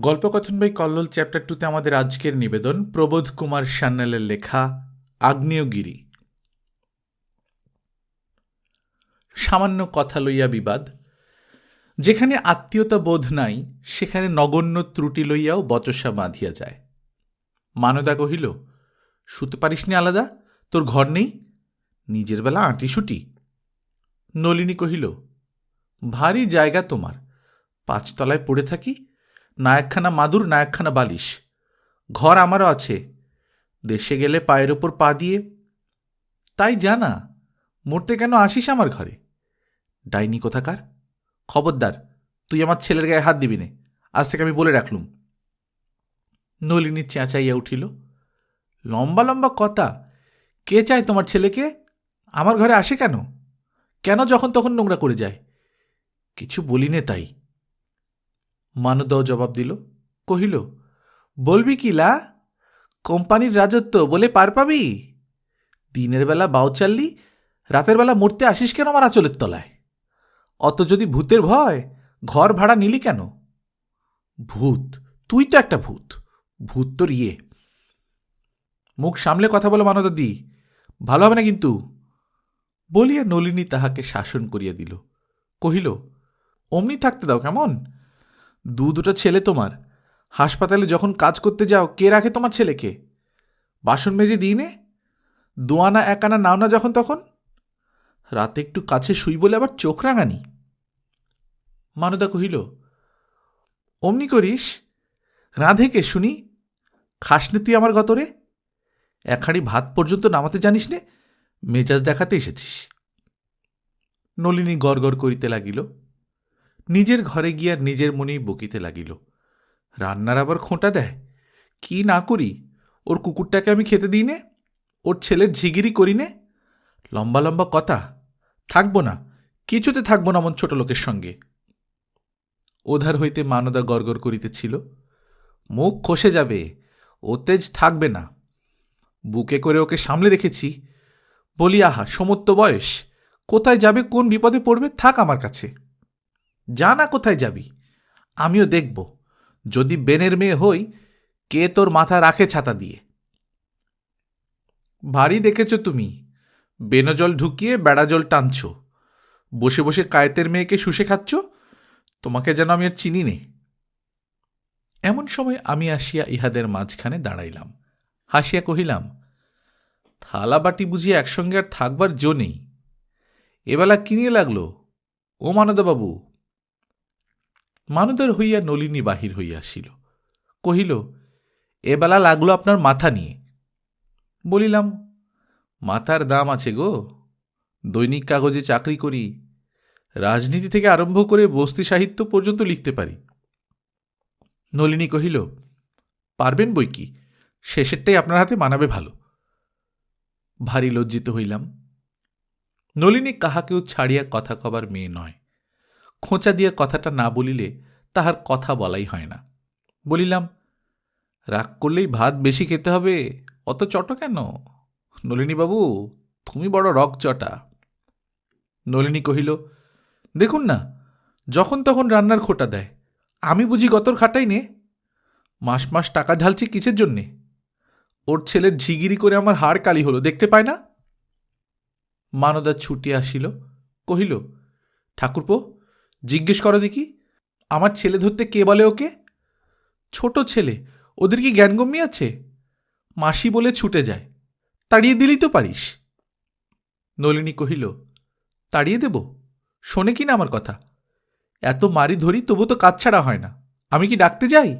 গল্পকথন by Kallol chapter টুতে আমাদের আজকের নিবেদন প্রবোধ কুমার সান্যালের লেখা আগ্নেয়গিরি। সামান্য কথা লইয়া বিবাদ। যেখানে আত্মীয়তা বোধ নাই, সেখানে নগণ্য ত্রুটি লইয়াও বচসা বাঁধিয়া যায়। মানদা কহিল শুতে পারিস নি আলাদা? তোর ঘর নেই? নিজের বেলা আঁটিসুটি নলিনী কহিল, ভারী জায়গা তোমার। পাঁচতলায় পড়ে থাকি না একখানা মাদুর, নায়কখানা বালিশ। ঘর আমারও আছে। দেশে গেলে পায়ের ওপর পা দিয়ে। তাই জানা, মরতে কেন আসিস আমার ঘরে? ডাইনি কোথাকার? খবরদার, তুই আমার ছেলের গায়ে হাত দিবি নে। আজ থেকে আমি বলে রাখলুম। নলিনী চেঁচাইয়া উঠিল। লম্বা লম্বা কথা। কে চায় তোমার ছেলেকে? আমার ঘরে আসে কেন? কেন যখন তখন নোংরা করে যায়? কিছু বলি নে তাই। মানদাও জবাব দিল, কহিল, বলবি কি লা? কোম্পানির রাজত্ব বলে পার পাবি? দিনের বেলা বাউ চাললি, রাতের বেলা মরতে আসিস কেন আমার আঁচলের তলায়? অত যদি ভূতের ভয়, ঘর ভাড়া নিলি কেন? ভূত, তুই তো একটা ভূত ভূত তোর ইয়ে। মুখ সামলে কথা বলো মানদা দি, ভালো হবে না কিন্তু? বলিয়া নলিনী তাহাকে শাসন করিয়া দিল, কহিল, অমনি থাকতে দাও কেমন? দু দুটো ছেলে তোমার। হাসপাতালে যখন কাজ করতে যাও, কে রাখে তোমার ছেলেকে? বাসন মেজে দিই নে? দোয়ানা একানা নাও না যখন তখন? রাতে একটু কাছে শুই বলে আবার চোখ রাঙানি। মানদা কহিল, অমনি করিস? রাঁধে কে শুনি খাসনে তুই আমার গতরে। একহাড়ি ভাত পর্যন্ত নামাতে জানিস নে? মেজাজ দেখাতে এসেছিস। নলিনী গড় করিতে লাগিল। নিজের ঘরে গিয়া নিজের মনেই বকিতে লাগিল। রান্নার আবার খোঁটা দেয়। কি না করি? ওর কুকুরটাকে আমি খেতে দিই নে? ওর ছেলের ঝিগিরি করি নে? লম্বা লম্বা কথা। থাকব না। কিছুতে থাকব না এমন ছোট লোকের সঙ্গে। ওধার হইতে মানদা গড়গড় করিতেছিল। মুখ খসে যাবে। ও তেজ থাকবে না। বুকে করে ওকে সামলে রেখেছি। বলি, আহা সমত্ব বয়স। কোথায় যাবে? কোন বিপদে পড়বে? থাক আমার কাছে। যা না কোথায় যাবি? আমিও দেখব। যদি বেনের মেয়ে হই, কে তোর মাথা রাখে ছাতা দিয়ে? ভারী দেখেছ তুমি। বেনজল ঢুকিয়ে বেড়া জল টানছ। বসে বসে কায়েতের মেয়েকে শুষে খাচ্ছ? তোমাকে যেন আমি আর চিনি নে। এমন সময় আমি আসিয়া ইহাদের মাঝখানে দাঁড়াইলাম। হাসিয়া কহিলাম, থালা বাটি বুঝিয়ে একসঙ্গে আর থাকবার জো নেই। এবেলা কিনিয়ে লাগল? ও মানদাবাবু মানদার হইয়া নলিনী বাহির হইয়া আসিল। কহিল এবেলা লাগল আপনার মাথা নিয়ে। বলিলাম, মাথার দাম আছে গো। দৈনিক কাগজে চাকরি করি। রাজনীতি থেকে আরম্ভ করে বস্তি সাহিত্য পর্যন্ত লিখতে পারি। নলিনী কহিল, পারবেন বই কি? শেষেরটাই আপনার হাতে মানাবে ভালো। ভারী লজ্জিত হইলাম। নলিনী কাহাকেও ছাড়িয়া কথা কবার মেয়ে নয়। খোঁচা দিয়ে কথাটা না বলিলে তাহার কথা বলাই হয় না। বলিলাম, রাগ করলেই ভাত বেশি খেতে হবে, অত চট কেন? নলিনীবাবু, তুমি বড় রক চটা নলিনী কহিল, দেখুন না, যখন তখন রান্নার খোটা দেয়, আমি বুঝি গতর খাটাই নে। মাস মাস টাকা ঢালছি কিসের জন্যে? ওর ছেলের ঝিগিরি করে আমার হাড় কালি হলো, দেখতে পায় না? মানদা ছুটি আসিল, কহিল, ঠাকুরপো জিজ্ঞেস করো দেখি, আমার ছেলে ধরতে কে বলে ওকে? ছোট ছেলে, ওদের কি জ্ঞানগম্যি আছে? মাসি বলে ছুটে যায়, তাড়িয়ে দিলেই তো পারিস। নলিনী কহিল, তাড়িয়ে দেব? শোনে কি না আমার কথা? এত মারি ধরি তবু তো কাজ ছাড়া হয় না, আমি কি ডাকতে যাই?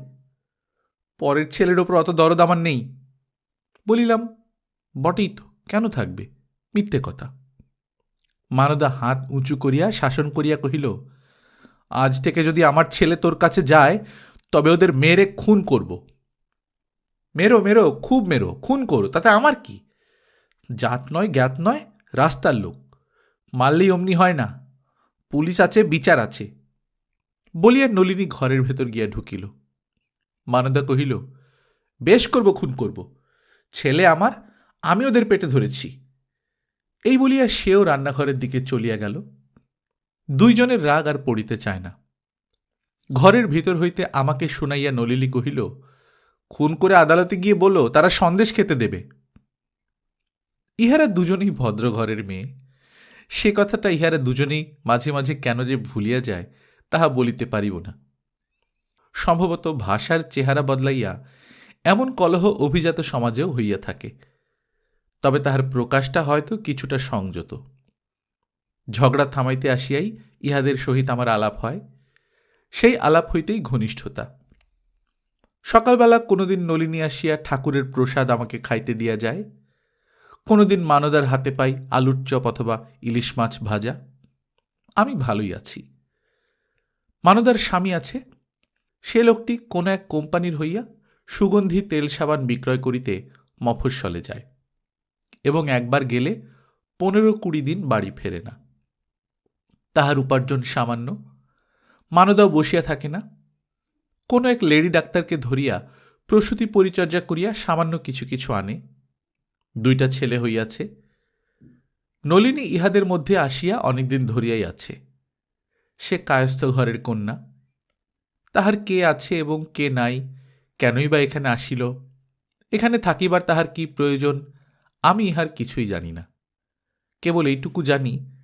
পরের ছেলের ওপর অত দরদ আমার নেই। বলিলাম, বটেই তো, কেন থাকবে? মিথ্যে কথা। মানদা হাত উঁচু করিয়া শাসন করিয়া কহিল আজ থেকে যদি আমার ছেলে তোর কাছে যায়, তবে ওদের মেরে খুন করব। মেরো মেরো, খুব মেরো, খুন করো, তাতে আমার কি? জাত নয়, জ্ঞাত নয়, রাস্তার লোক। মারলেই অমনি হয় না। পুলিশ আছে, বিচার আছে। বলিয়া নলিনী ঘরের ভেতর গিয়া ঢুকিল। মানদা কহিল, বেশ করব, খুন করব। ছেলে আমার, আমি ওদের পেটে ধরেছি। এই বলিয়া সেও রান্নাঘরের দিকে চলিয়া গেল। দুইজনের রাগ আর পড়িতে চায় না। ঘরের ভিতর হইতে আমাকে শুনাইয়া নলিনী কহিল, খুন করে আদালতে গিয়ে বলো, তারা সন্দেশ খেতে দেবে। ইহারা দুজনেই ভদ্র ঘরের মেয়ে। সে কথাটা ইহারা দুজনেই মাঝে মাঝে কেন যে ভুলিয়া যায়, তাহা বলিতে পারিব না। সম্ভবত ভাষার চেহারা বদলাইয়া এমন কলহ অভিজাত সমাজেও হইয়া থাকে। তবে তাহার প্রকাশটা হয়তো কিছুটা সংযত। ঝগড়া থামাইতে আসিয়াই ইহাদের সহিত আমার আলাপ হয়। সেই আলাপ হইতেই ঘনিষ্ঠতা। সকালবেলা কোনোদিন নলিনী আসিয়া ঠাকুরের প্রসাদ আমাকে খাইতে দিয়া যায়। কোনোদিন মানদার হাতে পাই আলুর চপ অথবা ইলিশ মাছ ভাজা। আমি ভালোই আছি। মানদার স্বামী আছে। সে লোকটি কোনো এক কোম্পানির হইয়া সুগন্ধি তেল সাবান বিক্রয় করিতে মফস্বলে যায় এবং একবার গেলে পনেরো কুড়ি দিন বাড়ি ফেরে না। তাহার উপার্জন সামান্য। মানদাও বসিয়া থাকে না। কোনো এক লেডি ডাক্তারকে ধরিয়া প্রসূতি পরিচর্যা করিয়া সামান্য কিছু কিছু আনে। দুইটা ছেলে হইয়াছে। নলিনী ইহাদের মধ্যে আসিয়া অনেকদিন ধরিয়াই আছে। সে কায়স্থ ঘরের কন্যা। তাহার কে আছে এবং কে নাই, কেনই বা এখানে আসিল? এখানে থাকিবার তাহার কি প্রয়োজন? আমি ইহার কিছুই জানি না। কেবল এইটুকু জানি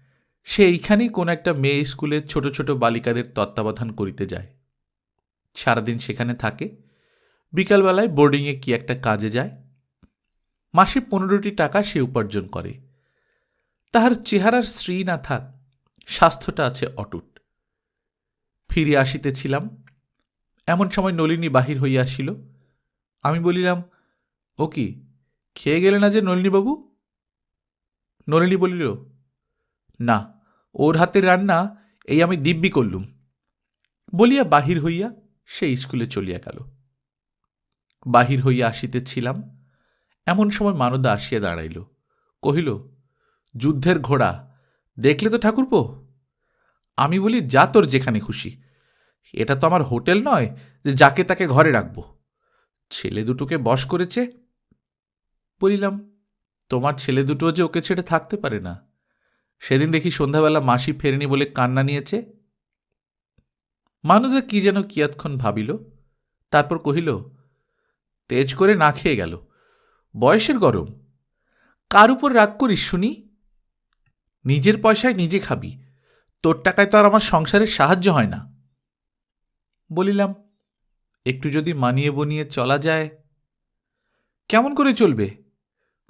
সে এইখানেই কোন একটা মেয়ে স্কুলের ছোট ছোট বালিকাদের তত্ত্বাবধান করিতে যায়। সারাদিন সেখানে থাকে। বিকালবেলায় বোর্ডিংয়ে কি একটা কাজে যায়। মাসে পনেরোটি টাকা সে উপার্জন করে। তাহার চেহারার স্ত্রী না থাক, স্বাস্থ্যটা আছে অটুট। ফিরে আসিতেছিলাম। এমন সময় নলিনী বাহির হইয়া আসিল। আমি বলিলাম, ও কি, খেয়ে গেলে না যে নলিনীবাবু? নলিনী বলিল, না ওর হাতের রান্না, এই আমি দিব্যি করলুম। বলিয়া বাহির হইয়া সে স্কুলে চলিয়া গেল। বাহির হইয়া আসিতেছিলাম, এমন সময় মানদা আসিয়া দাঁড়াইল, কহিল, যুদ্ধের ঘোড়া, দেখলে তো ঠাকুরপো? আমি বলি, যা তোর যেখানে খুশি। এটা তো আমার হোটেল নয় যে যাকে তাকে ঘরে রাখব। ছেলে দুটোকে বশ করেছে? বলিলাম, তোমার ছেলে দুটো যে ওকে ছেড়ে থাকতে পারে না। সেদিন দেখি সন্ধ্যাবেলা মাসি ফেরেনি বলে কান্না নিয়েছে। মানুদা কি যেন কিয়ৎক্ষণ ভাবিল। তারপর কহিল, তেজ করে না খেয়ে গেল। বয়সের গরম। কার উপর রাগ করিস শুনি? নিজের পয়সায় নিজে খাবি। তোর টাকায় তো আর আমার সংসারের সাহায্য হয় না। বলিলাম, একটু যদি মানিয়ে বনিয়ে চলা যায়, কেমন করে চলবে?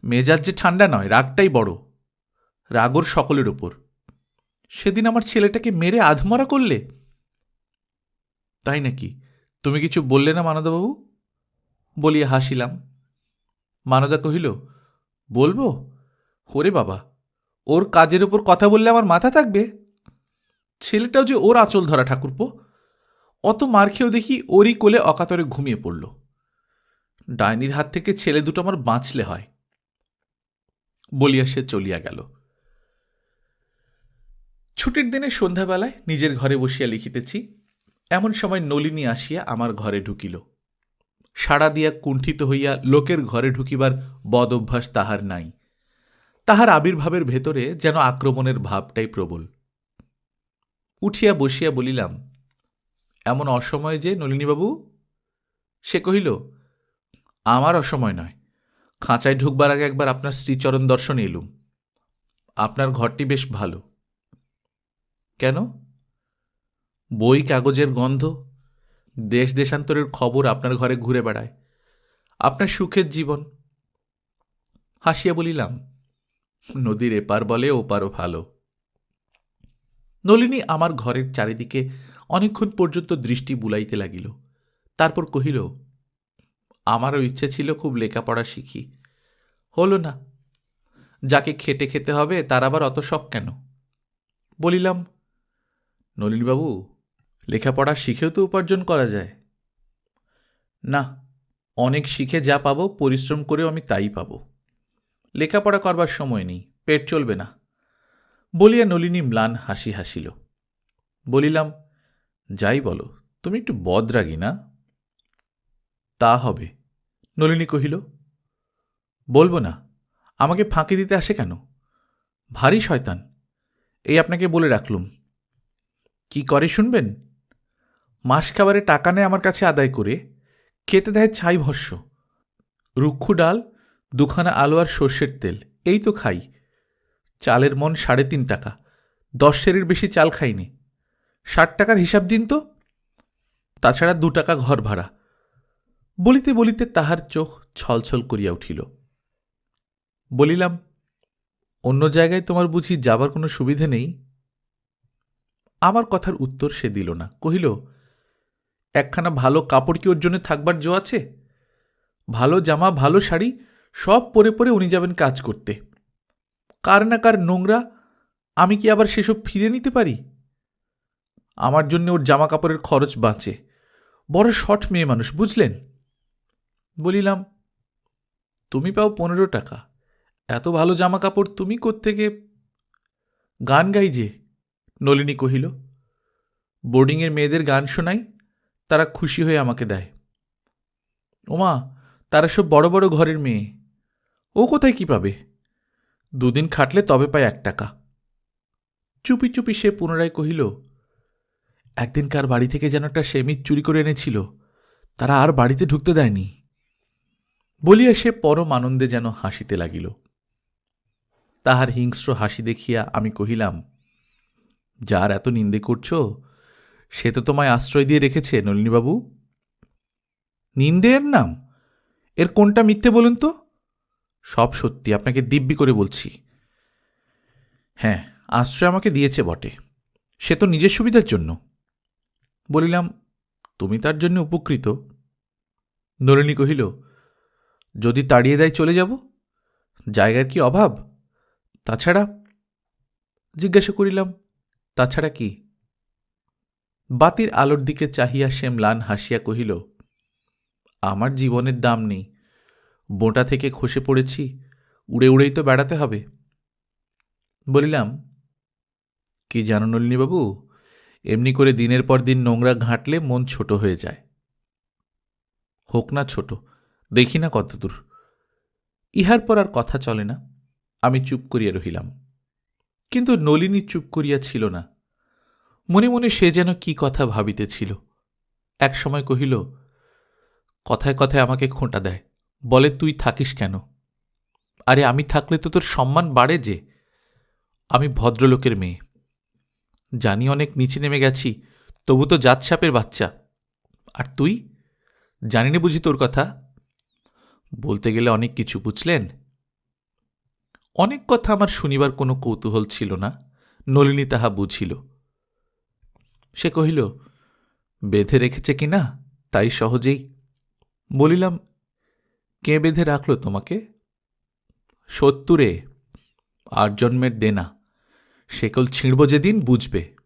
মেজাজ যে ঠান্ডা নয়, রাগটাই বড়। রাগর সকলের ওপর সেদিন আমার ছেলেটাকে মেরে আধমরা করলে? তাই নাকি? তুমি কিছু বললে না মানদাবাবু? বলিয়া হাসিলাম। মানদা কহিল, বলব? ওরে বাবা, ওর কাজের ওপর কথা বললে আমার মাথা থাকবে? ছেলেটাও যে ওর আঁচল ধরা ঠাকুরপো। অত মার খেয়েও দেখি ওরই কোলে অকাতরে ঘুমিয়ে পড়ল। ডাইনির হাত থেকে ছেলে দুটো আমার বাঁচলে হয়। বলিয়া সে চলিয়া গেল। ছুটির দিনে সন্ধ্যাবেলায় নিজের ঘরে বসিয়া লিখিতেছি, এমন সময় নলিনী আসিয়া আমার ঘরে ঢুকিল। সাড়া দিয়া কুণ্ঠিত হইয়া লোকের ঘরে ঢুকিবার বদ অভ্যাস তাহার নাই। তাহার আবির্ভাবের ভেতরে যেন আক্রমণের ভাবটাই প্রবল। উঠিয়া বসিয়া বলিলাম, এমন অসময়ে যে, নলিনীবাবু? সে কহিল, আমার অসময় নয়। খাঁচায় ঢুকবার আগে একবার আপনার শ্রীচরণ দর্শনে এলুম। আপনার ঘরটি বেশ ভালো। কেন? বই, কাগজের গন্ধ। দেশ, দেশান্তরের খবর আপনার ঘরে ঘুরে বেড়ায়। আপনার সুখের জীবন। হাসিয়া বলিলাম, নদীর এপার বলে, ওপারও ভালো। নলিনী আমার ঘরের চারিদিকে অনেকক্ষণ পর্যন্ত দৃষ্টি বুলাইতে লাগিল। তারপর কহিল, আমারও ইচ্ছে ছিল খুব লেখাপড়া শিখি। হলো না, যাকে খেটে খেতে হবে, তার আবার অত শখ কেন? বলিলাম নলিনীবাবু, লেখাপড়া শিখেও তো উপার্জন করা যায়। না, অনেক শিখে যা পাবো, পরিশ্রম করেও আমি তাই পাব। লেখাপড়া করবার সময় নেই, পেট চলবে না। বলিয়া নলিনী ম্লান হাসি হাসিল। বলিলাম, যাই বলো, তুমি একটু বদরাগী না? তা হবে। নলিনী কহিল, বলব না, আমাকে ফাঁকি দিতে আসে কেন? ভারী শয়তান, এই আপনাকে বলে রাখলুম। কি করে শুনবেন? মাস খাবারে টাকা নেয় আমার কাছে আদায় করে খেতে দেয় ছাই ভস্য। রুক্ষু ডাল, দুখানা আলু আর সর্ষের তেল, এই তো খাই। চালের মন সাড়ে তিন টাকা, দশ সেরের বেশি চাল খাইনি। ষাট টাকার হিসাব দিন তো। তাছাড়া দু টাকা ঘর ভাড়া। বলিতে বলিতে তাহার চোখ ছলছল করিয়া উঠিল। বলিলাম, অন্য জায়গায় তোমার বুঝি যাবার কোনো সুবিধে নেই? আমার কথার উত্তর সে দিল না। কহিল, একখানা ভালো কাপড় কি ওর জন্য থাকবার জো আছে? ভালো জামা, ভালো শাড়ি, সব পরে পরে উনি যাবেন কাজ করতে। কার না কার নোংরা, আমি কি আবার সেসব ফিরে নিতে পারি? আমার জন্য ওর জামা কাপড়ের খরচ বাঁচে। বড় শর্ট মেয়ে মানুষ, বুঝলেন? বলিলাম, তুমি পাও পনেরো টাকা। এত ভালো জামা কাপড় তুমি কোত্থেকে? গান গাই যে। নলিনী কহিল, বোর্ডিংয়ের মেয়েদের গান শোনাই, তারা খুশি হয়ে আমাকে দেয়। ওমা, তারা সব বড় বড় ঘরের মেয়ে। ও কোথায় কি পাবে? দুদিন খাটলে তবে পায় এক টাকা চুপি চুপি সে পুনরায় কহিল, একদিন কার বাড়ি থেকে যেন একটা সেমিত চুরি করে এনেছিল, তারা আর বাড়িতে ঢুকতে দেয়নি বলিয়া সে পরম আনন্দে যেন হাসিতে লাগিল। তাহার হিংস্র হাসি দেখিয়া আমি কহিলাম যার এত নিন্দে করছ, সে তো তোমায় আশ্রয় দিয়ে রেখেছে, নলিনীবাবু। নিন্দে এর নাম? এর কোনটা মিথ্যে বলুন তো? সব সত্যি, আপনাকে দিব্যি করে বলছি। হ্যাঁ আশ্রয় আমাকে দিয়েছে বটে। সে তো নিজের সুবিধার জন্য। বলিলাম, তুমি তার জন্য উপকৃত। নলিনী কহিল, যদি তাড়িয়ে দেয় চলে যাব? জায়গার কি অভাব? তাছাড়া জিজ্ঞাসা করিলাম তাছাড়া কি? বাতির আলোর দিকে চাহিয়া সে ম্লান হাসিয়া কহিল, আমার জীবনের দাম নেই। বোঁটা থেকে খসে পড়েছি, উড়ে উড়েই তো বেড়াতে হবে। বলিলাম, কি জানো নলিনীবাবু এমনি করে দিনের পর দিন নোংরা ঘাঁটলে মন ছোট হয়ে যায়। হোক না ছোট, দেখি না কতদূর। ইহার পর আর কথা চলে না। আমি চুপ করিয়া রহিলাম। কিন্তু নলিনী চুপ করিয়া ছিল না। মনে মনে সে যেন কি কথা ভাবিতেছিল। এক সময় কহিল, কথায় কথায় আমাকে খোঁটা দেয়, বলে তুই থাকিস কেন? আরে আমি থাকলে তো তোর সম্মান বাড়ে যে। আমি ভদ্রলোকের মেয়ে। জানি অনেক নিচে নেমে গেছি, তবু তো জাতসাপের বাচ্চা। আর তুই? জানি না বুঝি তোর কথা? বলতে গেলে অনেক কিছু, বুঝলেন? অনেক কথা আমার শুনিবার কোনো কৌতূহল ছিল না, নলিনী তাহা বুঝিল। সে কহিল, বেঁধে রেখেছে কি না? তাই সহজেই। বলিলাম, কে বেঁধে রাখল তোমাকে? সত্তরে আট জন্মের দেনা। সেকল ছিঁড়ব যেদিন বুঝবে।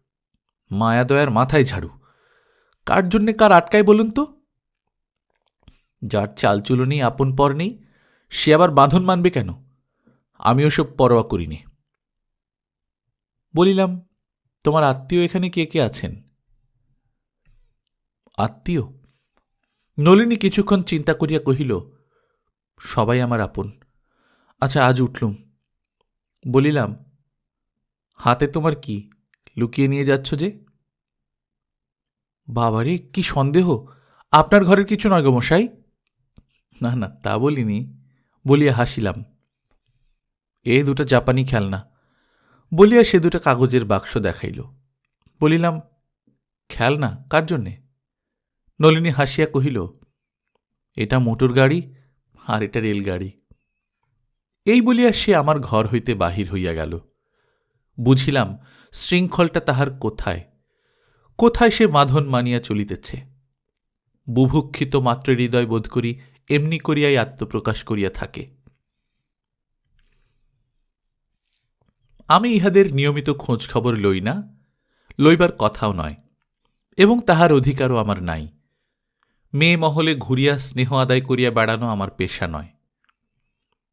মায়াদয়ার মাথায় ঝাড়ু। কার জন্যে কার আটকায় বলুন তো? যার চালচুলো নেই আপন পর নেই, সে আবার বাঁধন মানবে কেন? আমি ওসব পরোয়া করিনি। বলিলাম, তোমার আত্মীয় এখানে কে কে আছেন? আত্মীয়? নলিনী কিছুক্ষণ চিন্তা করিয়া কহিল, সবাই আমার আপন। আচ্ছা আজ উঠলুম। বলিলাম, হাতে তোমার কি? লুকিয়ে নিয়ে যাচ্ছ যে? বাবারে, কি সন্দেহ? আপনার ঘরের কিছু নয় গো মশাই? না না, তা বলিনি। বলিয়া হাসিলাম। এ দুটো জাপানি খেলনা। বলিয়া সে দুটো কাগজের বাক্স দেখাইল। বলিলাম, খেলনা? কার জন্যে? নলিনী হাসিয়া কহিল, এটা মোটর গাড়ি আর এটা রেলগাড়ি। এই বলিয়া সে আমার ঘর হইতে বাহির হইয়া গেল। বুঝিলাম, শৃঙ্খলটা তাহার কোথায়? কোথায় সে মাধন মানিয়া চলিতেছে? বুভুক্ষিত মাত্র হৃদয় বোধ করি এমনি করিয়াই আত্মপ্রকাশ করিয়া থাকে। আমি ইহাদের নিয়মিত খোঁজ খবর লই না, লইবার কথাও নয়, এবং তাহার অধিকারও আমার নাই। মেয়ে মহলে ঘুরিয়া স্নেহ আদায় করিয়া বেড়ানো আমার পেশা নয়।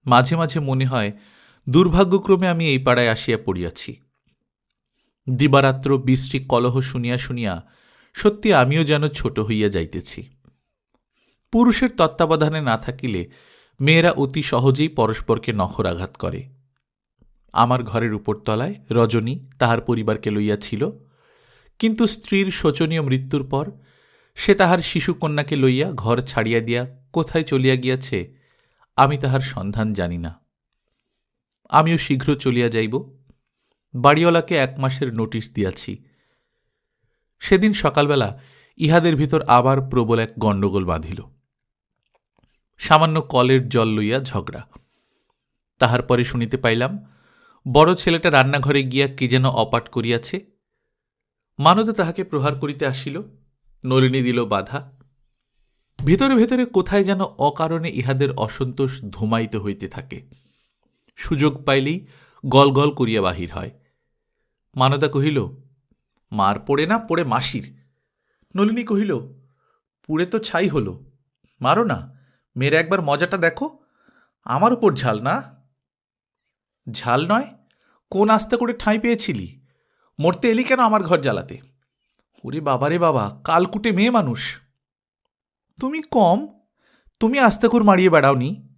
মাঝে মাঝে মনে হয়, দুর্ভাগ্যক্রমে আমি এই পাড়ায় আসিয়া পড়িয়াছি। দিবারাত্র বৃষ্টি কলহ শুনিয়া শুনিয়া সত্যি আমিও যেন ছোট হইয়া যাইতেছি। পুরুষের তত্ত্বাবধানে না থাকিলে মেয়েরা অতি সহজেই পরস্পরকে নখরাঘাত করে। আমার ঘরের উপরতলায় রজনী তাহার পরিবারকে লইয়াছিল। কিন্তু স্ত্রীর শোচনীয় মৃত্যুর পর সে তাহার শিশুকন্যাকে লইয়া ঘর ছাড়িয়া দিয়া কোথায় চলিয়া গিয়াছে, আমি তাহার সন্ধান জানি না। আমিও শীঘ্র চলিয়া যাইব। বাড়িওয়ালাকে এক মাসের নোটিশ দিয়াছি। সেদিন সকালবেলা ইহাদের ভিতর আবার প্রবল এক গণ্ডগোল বাঁধিল। সামান্য কলের জল লইয়া ঝগড়া। তাহার পরে শুনিতে পাইলাম বড় ছেলেটা রান্নাঘরে গিয়া কি যেন অপাট করিয়াছে। মানদা তাহাকে প্রহার করিতে আসিল, নলিনী দিল বাধা। ভেতরে ভেতরে কোথায় যেন অকারণে ইহাদের অসন্তোষ ধুমাইত হইতে থাকে। সুযোগ পাইলেই গল গল করিয়া বাহির হয়। মানদা কহিল, মার পড়ে না, পড়ে মাসির। নলিনী কহিল, পুড়ে তো ছাই হলো। মারো না মেরে একবার মজাটা দেখো। আমার উপর ঝাল না? ঝাল নয়? কোন আস্তে করে ঠাঁই পেয়েছিলি? মরতে এলি কেন আমার ঘর জ্বালাতে? ওরে বাবারে বাবা, কালকুটে মেয়ে মানুষ। তুমি কম? তুমি আস্তে আস্তাকুর মারিয়ে বেড়াওনি?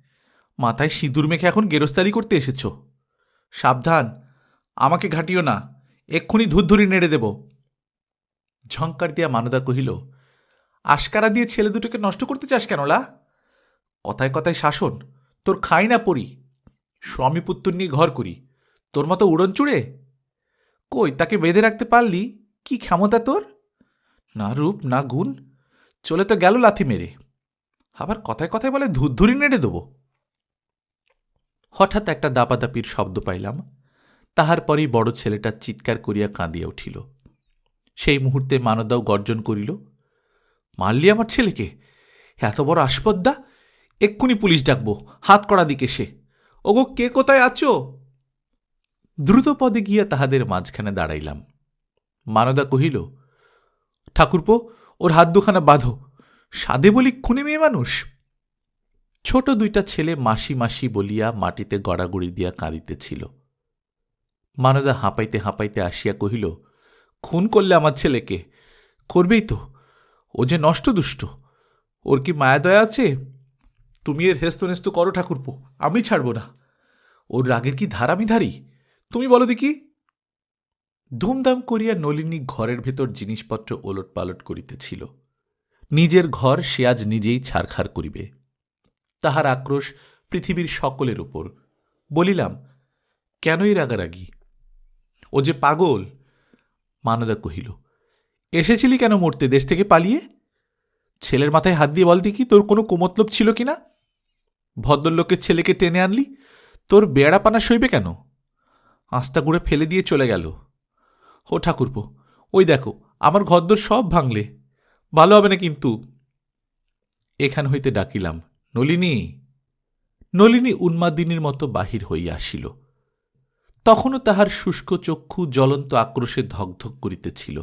মাথায় সিঁদুর মেখে এখন গেরস্তারি করতে এসেছ। সাবধান, আমাকে ঘাটিও না, এক্ষুনি ধুরধুরি নেড়ে দেব। ঝঙ্কার দিয়া মানদা কহিল, আশকারা দিয়ে ছেলে দুটোকে নষ্ট করতে চাস কেনলা কথায় কথায় শাসন, তোর খাই না পড়ি স্বামী পুত্র নিয়ে ঘর করি। তোর মতো উড়ন চুড়ে কই, তাকে বেঁধে রাখতে পারলি? কি ক্ষমতা তোর? না রূপ, না গুণ। চলে তো গেল লাথি মেরে। আবার কথায় কথায় বলে ধুরধুরি নেড়ে দেবো। হঠাৎ একটা দাপাদাপির শব্দ পাইলাম। তাহার পরেই বড় ছেলেটা চিৎকার করিয়া কাঁদিয়া উঠিল। সেই মুহূর্তে মানদাও গর্জন করিল, মারলি আমার ছেলেকে? এত বড় আসপদ্দা? এক্ষুনি পুলিশ ডাকবো। হাত করা দিকে সে। ওগো, কে কোথায় আছো? দ্রুত পদে গিয়া তাহাদের মাঝখানে দাঁড়াইলাম। মানদা কহিল, ঠাকুরপো, ওর হাত দুখানা বাঁধো। সাদে বলি খুনে মেয়ে মানুষ। ছোট দুইটা ছেলে মাসি মাসি বলিয়া মাটিতে গড়াগড়ি দিয়া কাঁদিতেছিল। মানদা হাঁপাইতে হাঁপাইতে আসিয়া কহিল, খুন করলে আমার ছেলেকে? করবেই তো। ও যে নষ্ট দুষ্ট। ওর কি মায়া দয়া আছে? তুমি এর হেস্ত নেস্ত করো ঠাকুরপো, আমি ছাড়ব না। ওর রাগের কি ধার আমি ধারি তুমি বলো দেখি। ধুমধাম করিয়া নলিনী ঘরের ভেতর জিনিসপত্র ওলট পালট করিতেছিল। নিজের ঘর সে আজ নিজেই ছাড়খাড় করিবে। তাহার আক্রোশ পৃথিবীর সকলের উপর। বলিলাম কেনই রাগারাগি? ও যে পাগল! মানদা কহিল, এসেছিলি কেন মরতে, দেশ থেকে পালিয়ে? ছেলের মাথায় হাত দিয়ে বল দেখি, তোর কোনো কুমতলব ছিল কি না ভদ্রলোকের ছেলেকে টেনে আনলি? তোর বেড়া পানা সইবে কেন? আস্তা করে ফেলে দিয়ে চলে গেল। ও ঠাকুরপো, ওই দেখো, আমার ঘরদোর সব ভাঙলে। ভালো হবে না কিন্তু। এখান হইতে ডাকিলাম, নলিনী। নলিনী উন্মাদিনীর মতো বাহির হইয়া আসিল। তখনও তাহার শুষ্ক চক্ষু জ্বলন্ত আক্রোশে ধকধক করিতেছিল।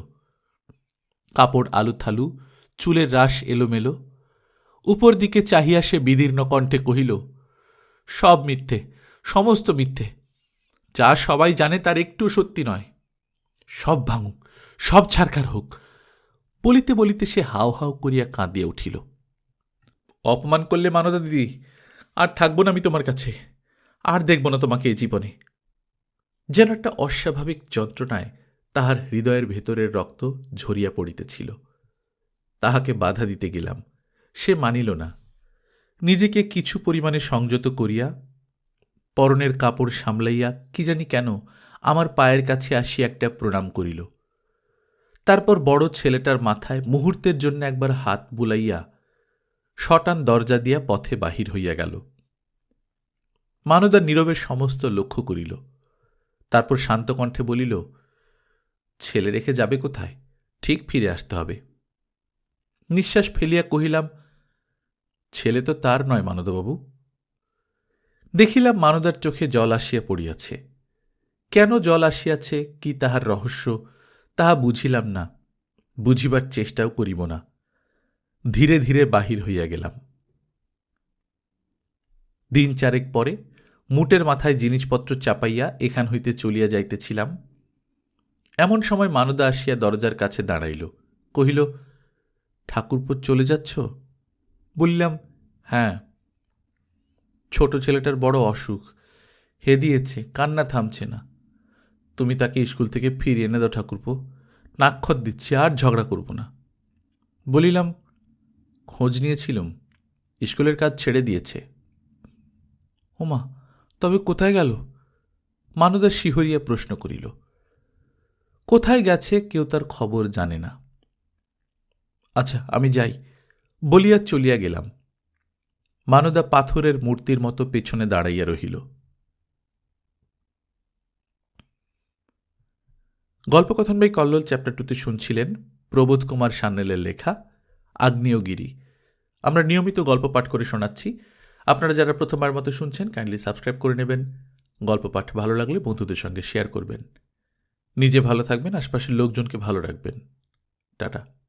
কাপড় আলুথালু, চুলের রাস এলোমেলো উপর দিকে চাহিয়া সে বিদীর্ণ কণ্ঠে কহিল, সব মিথ্যে, সমস্ত মিথ্যে। যা সবাই জানে তার একটু সত্যি নয়। সব ভাঙুক, সব ছারকার হোক। বলিতে বলিতে সে হাও হাও করিয়া কাঁদিয়া উঠিল। অপমান করলে মানদা দিদি, আর থাকব না আমি তোমার কাছে। আর দেখব না তোমাকে এই জীবনে। যেন একটা অস্বাভাবিক যন্ত্রণায় তাহার হৃদয়ের ভেতরের রক্ত ঝরিয়া পড়িতেছিল। তাহাকে বাধা দিতে গেলাম। সে মানিল না। নিজেকে কিছু পরিমাণে সংযত করিয়া, পরনের কাপড় সামলাইয়া কি জানি কেন আমার পায়ের কাছে আসিয়া একটা প্রণাম করিল। তারপর বড় ছেলেটার মাথায় মুহূর্তের জন্য একবার হাত বুলাইয়া শটান দরজা দিয়া পথে বাহির হইয়া গেল। মানদা নীরবের সমস্ত লক্ষ্য করিল। তারপর শান্ত কণ্ঠে বলিল, ছেলে রেখে যাবে কোথায়? ঠিক ফিরে আসতে হবে। নিঃশ্বাস ফেলিয়া কহিলাম ছেলে তো তার নয় মানদবাবু দেখিলাম মানদার চোখে জল আসিয়া পড়িয়াছে। কেন জল আসিয়াছে, কি তাহার রহস্য, তাহা বুঝিলাম না, বুঝিবার চেষ্টাও করিব না। ধীরে ধীরে বাহির হইয়া গেলাম। দিন চারেক পরে মুটের মাথায় জিনিসপত্র চাপাইয়া এখান হইতে চলিয়া যাইতেছিলাম। এমন সময় মানদা আসিয়া দরজার কাছে দাঁড়াইল। কহিল ঠাকুরপুর চলে যাচ্ছ? বললাম হ্যাঁ ছোট ছেলেটার বড় অসুখ। হে দিয়েছে, কান্না থামছে না। তুমি তাকে স্কুল থেকে ফিরিয়ে এনে দাও ঠাকুরপো। নাক্ষর দিচ্ছি, আর ঝগড়া করব না। বলিলাম, খোঁজ নিয়েছিলুম। স্কুলের কাজ ছেড়ে দিয়েছে। ওমা, তবে কোথায় গেল? মানুদা শিহরিয়া প্রশ্ন করিল। কোথায় গেছে কেউ তার খবর জানে না। আচ্ছা আমি যাই। বলিয়া চলিয়া গেলাম। মানদা পাথরের মূর্তির মতো পেছনে দাঁড়াইয়া রহিল। গল্পকথন বাই কল্লোল চ্যাপ্টার টুতে শুনছিলেন প্রবোধ কুমার সান্যালের লেখা আগ্নেয়গিরি। আমরা নিয়মিত গল্প পাঠ করে শোনাচ্ছি। আপনারা যারা প্রথমবার মতো শুনছেন কাইন্ডলি সাবস্ক্রাইব করে নেবেন। গল্প পাঠ ভালো লাগলে বন্ধুদের সঙ্গে শেয়ার করবেন। নিজে ভালো থাকবেন, আশপাশের লোকজনকে ভালো রাখবেন। টাটা।